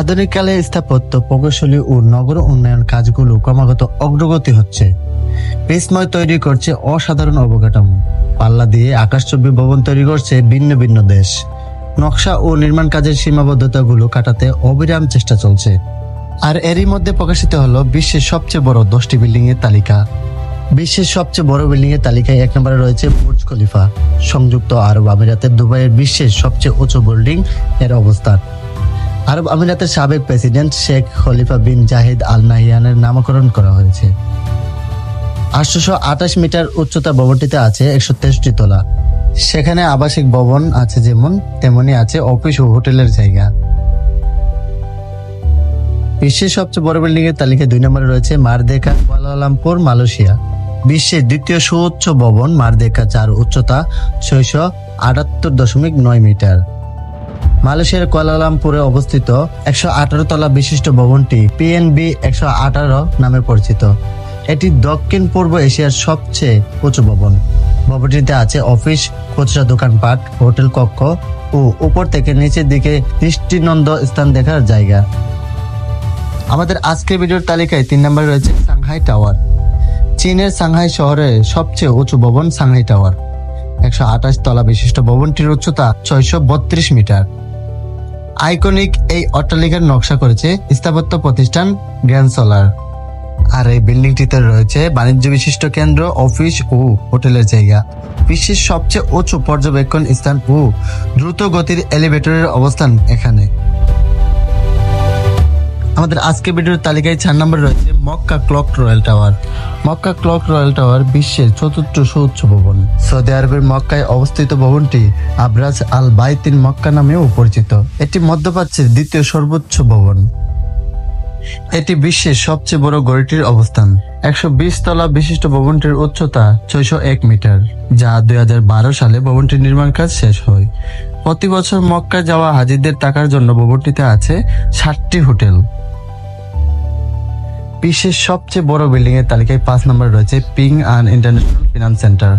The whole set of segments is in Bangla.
আধুনিককালে স্থাপত্য, প্রকৌশলী ও নগর উন্নয়ন কাজগুলো ক্রমাগত অগ্রগতি হচ্ছে। বিস্ময় তৈরি করছে অসাধারণ অবকাঠামো। পাল্লা দিয়ে আকাশচুম্বী ভবন তৈরি করছে ভিন্ন ভিন্ন দেশ। নকশা ও নির্মাণ কাজের সীমাবদ্ধতাগুলো কাটাতে অবিরাম চেষ্টা চলছে। আর এরই মধ্যে প্রকাশিত হলো বিশ্বের সবচেয়ে বড় দশটি বিল্ডিং এর তালিকা। বিশ্বের সবচেয়ে বড় বিল্ডিং এর তালিকায় এক নম্বরে রয়েছে বুর্জ খলিফা। সংযুক্ত আরব আমিরাতের দুবাইয়ের বিশ্বের সবচেয়ে উঁচু বিল্ডিং এর অবস্থান। আরব আমিরাতের সাবেক president Sheikh Khalifa bin Zayed al নাহিয়ানের নামকরণ করা হয়েছে। আটশোশো আঠাশ মিটার উচ্চতা ভবনটিতে আছে একশো তেষট্টি তলা। সেখানে আবাসিক ভবন আছে যেমন তেমনি আছে অফিস ও হোটেলের জায়গা। বিশ্বের সবচেয়ে বড় বিল্ডিং এর তালিকায় দুই নম্বরে রয়েছে মারদেকা কুয়ালালামপুর, মালয়েশিয়া। বিশ্বের দ্বিতীয় সুউচ্চ ভবন মারদেকা, যার উচ্চতা ছয়শো আটাত্তর দশমিক নয় মিটার। মালয়েশিয়ার কুয়ালালামপুরে অবস্থিত একশো আঠারো তলা বিশিষ্ট ভবনটি পিএনবি একশো আঠারো নামে পরিচিত। এটি দক্ষিণ পূর্ব এশিয়ার সবচেয়ে উঁচু ভবন। ভবনটিতে আছে অফিস, খুচরা দোকানপাট, হোটেল কক্ষ ও উপর থেকে নিচের দিকে দৃষ্টিনন্দ স্থান দেখার জায়গা। আমাদের আজকের ভিডিওর তালিকায় তিন নম্বরে রয়েছে সাংহাই টাওয়ার। চীনের সাংহাই শহরে সবচেয়ে উঁচু ভবন সাংহাই টাওয়ার। একশো আঠাশ তলা বিশিষ্ট ভবনটির উচ্চতা ছয়শো বত্রিশ মিটার। আইকনিক এই অট্টালিকার নকশা করেছে স্থাপত্য প্রতিষ্ঠান গ্র্যান্ড সোলার। আর এই বিল্ডিংটিতে রয়েছে বাণিজ্য বিশিষ্ট কেন্দ্র, অফিস ও হোটেলের জায়গা। বিশ্বের সবচেয়ে উঁচু পর্যবেক্ষণ স্থান ও দ্রুত গতির এলিভেটরের অবস্থান এখানে। আমাদের আজকে ভিডিওর তালিকায় চার নম্বরে রয়েছে Mecca clock royal tower. Mecca clock royal tower বিশ্বের চতুর্থ সুউচ্চ ভবন। সৌদি আরবের মক্কায় অবস্থিত ভবনটি আবরাজ আল বাইতিন মক্কা নামেও পরিচিত। এটি মধ্যপ্রাচ্যের দ্বিতীয় সর্বোচ্চ ভবন। এটি বিশ্বের সবচেয়ে বড় গড়িটির অবস্থান। একশো বিশ তলা বিশিষ্ট ভবনটির উচ্চতা ছয়শো এক মিটার, যা দু হাজার বারো সালে ভবনটির নির্মাণ কাজ শেষ হয়। প্রতি বছর মক্কায় যাওয়া হাজিদের টাকার জন্য ভবনটিতে আছে ষাটটি হোটেল। বিশ্বের সবচেয়ে বড় বিল্ডিং এর তালিকায় পাঁচ নম্বর রয়েছে Ping An international finance centre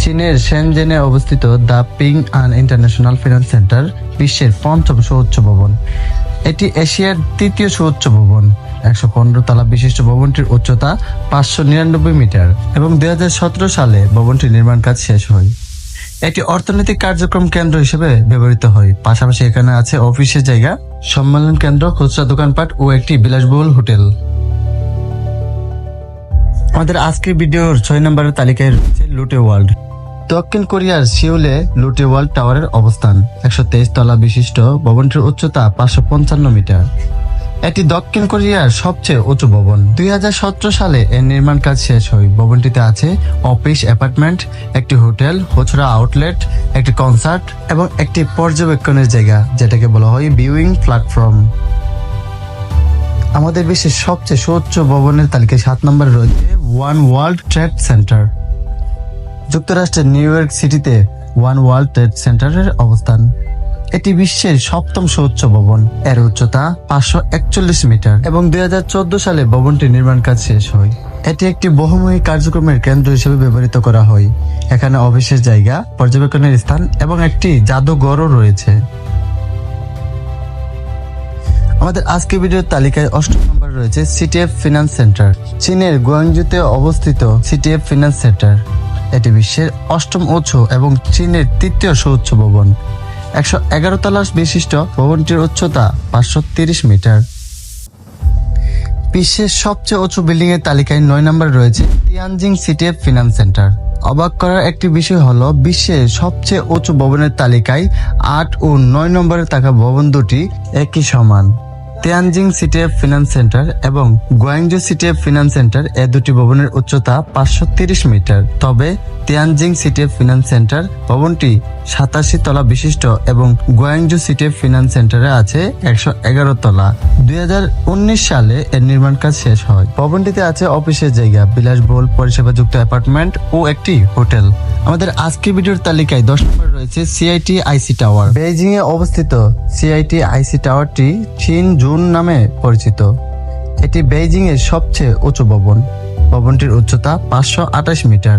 চীনের সেনজেনে অবস্থিত the Ping An international finance centre বিশ্বের পঞ্চম সুউচ্চ ভবন। এটি এশিয়ার তৃতীয় সুউচ্চ ভবন। একশো পনেরো তলা বিশিষ্ট ভবনটির উচ্চতা পাঁচশো নিরানব্বই মিটার এবং দুই হাজার সতেরো সালে ভবনটির নির্মাণ কাজ শেষ হয়। এটি অর্থনৈতিক কার্যক্রম কেন্দ্র হিসেবে ব্যবহৃত হয়। পাশাপাশি এখানে আছে অফিসের জায়গা, সম্মেলন কেন্দ্র, খুচরা দোকানপাট ও একটি বিলাসবহুল হোটেল। আমাদের আজকের ভিডিওর ছয় নম্বরের তালিকায় রয়েছে লুটে ওয়ার্ল্ড। দক্ষিণ কোরিয়ার সিউলে লুটে ওয়ার্ল্ড টাওয়ারের অবস্থান। একশো তেইশ তলা বিশিষ্ট ভবনটির উচ্চতা পাঁচশো পঞ্চান্ন মিটার। এটি দক্ষিণ কোরিয়ার সবচেয়ে উঁচু ভবন। দুই হাজার সতেরো সালে এর নির্মাণ কাজ শেষ হয়। ভবনটিতে আছে অফিস, অ্যাপার্টমেন্ট, একটি হোটেল, খুচরা আউটলেট, একটি কনসার্ট এবং একটি পর্যবেক্ষণের জায়গা, যেটাকে বলা হয় ভিউইং প্ল্যাটফর্ম। আমাদের বিশ্বের সবচেয়ে সুউচ্চ ভবনের তালিকায় সাত নম্বরে রয়েছে ওয়ান ওয়ার্ল্ড ট্রেড সেন্টার। যুক্তরাষ্ট্রের নিউ ইয়র্ক সিটিতে ওয়ান ওয়ার্ল্ড ট্রেড সেন্টারের অবস্থান। এটি বিশ্বের সপ্তম সুউচ্চ ভবন। এর উচ্চতা পাঁচশো একচল্লিশ মিটার এবং দুই হাজার চোদ্দ সালে ভবনটি নির্মাণ কাজ শেষ হয়। এটি একটি বহুমুখী কার্যক্রমের কেন্দ্র হিসেবে ব্যবহৃত করা হয়। এখানে অফিসের জায়গা, পর্যবেক্ষণের স্থান এবং একটি জাদুঘরও রয়েছে। আমাদের আজকের ভিডিওর তালিকায় অষ্টম নম্বর রয়েছে সিটিএফ ফিনান্স সেন্টার চীনের গুয়াংজুতে অবস্থিত সিটিএফ ফিনান্স সেন্টার এটি বিশ্বের অষ্টম উঁচু এবং চীনের তৃতীয় সুউচ্চ ভবন। একশো এগারো তলাস বিশিষ্ট ভবনটির উচ্চতা পাঁচশো তিরিশ মিটার। বিশ্বের সবচেয়ে উঁচু বিল্ডিং এর তালিকায় নয় নম্বরে রয়েছে তিয়ানজিং সিটিএফ ফিনান্স সেন্টার। অবাক করার একটি বিষয় হলো, বিশ্বের সবচেয়ে উঁচু ভবনের তালিকায় আট ও নয় নম্বরে থাকা ভবন দুটি একই সমান। তিয়ানজিং সিটিএফ ফিনান্স সেন্টার এবং গোয়াংজু সিটিএফ ফিনান্স সেন্টার এ দুটি ভবনের উচ্চতা পাঁচশো মিটার। তবে তিয়ানজিং সিটিএফ ফিনান্স সেন্টার ভবনটি সাতাশি তলা বিশিষ্ট এবং গোয়াংজু সিটিএফ ফিনান্স সেন্টারে আছে একশো এগারো তলা। দুই হাজার উনিশ সালে এর নির্মাণ কাজ শেষ হয়। ভবনটিতে আছে অফিসের জায়গা, বিলাসবহুল পরিষেবাযুক্ত অ্যাপার্টমেন্ট ও একটি হোটেল। আমাদের আজকের ভিডিওর তালিকায় দশ নম্বর রয়েছে সিআইটি আইসি টাওয়ার বেইজিং এ অবস্থিত সিআইটি আইসি টাওয়ারটি চীন জুন নামে পরিচিত। এটি বেইজিং এর সবচেয়ে উঁচু ভবন। ভবনটির উচ্চতা পাঁচশো আঠাশ মিটার।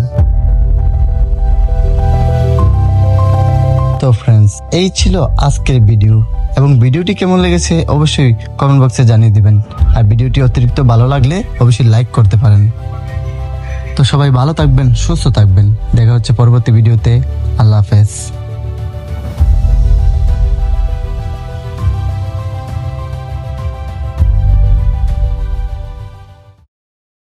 তো ফ্রেন্ডস এই ছিল আজকের ভিডিও। এবং ভিডিওটি কেমন লেগেছে অবশ্যই কমেন্ট বক্সে জানিয়ে দিবেন। আর ভিডিওটি অতিরিক্ত ভালো লাগলে অবশ্যই লাইক করতে পারেন। তো সবাই ভালো থাকবেন সুস্থ থাকবেন। দেখা হচ্ছে পরবর্তী ভিডিওতে। আল্লাহ হাফেজ।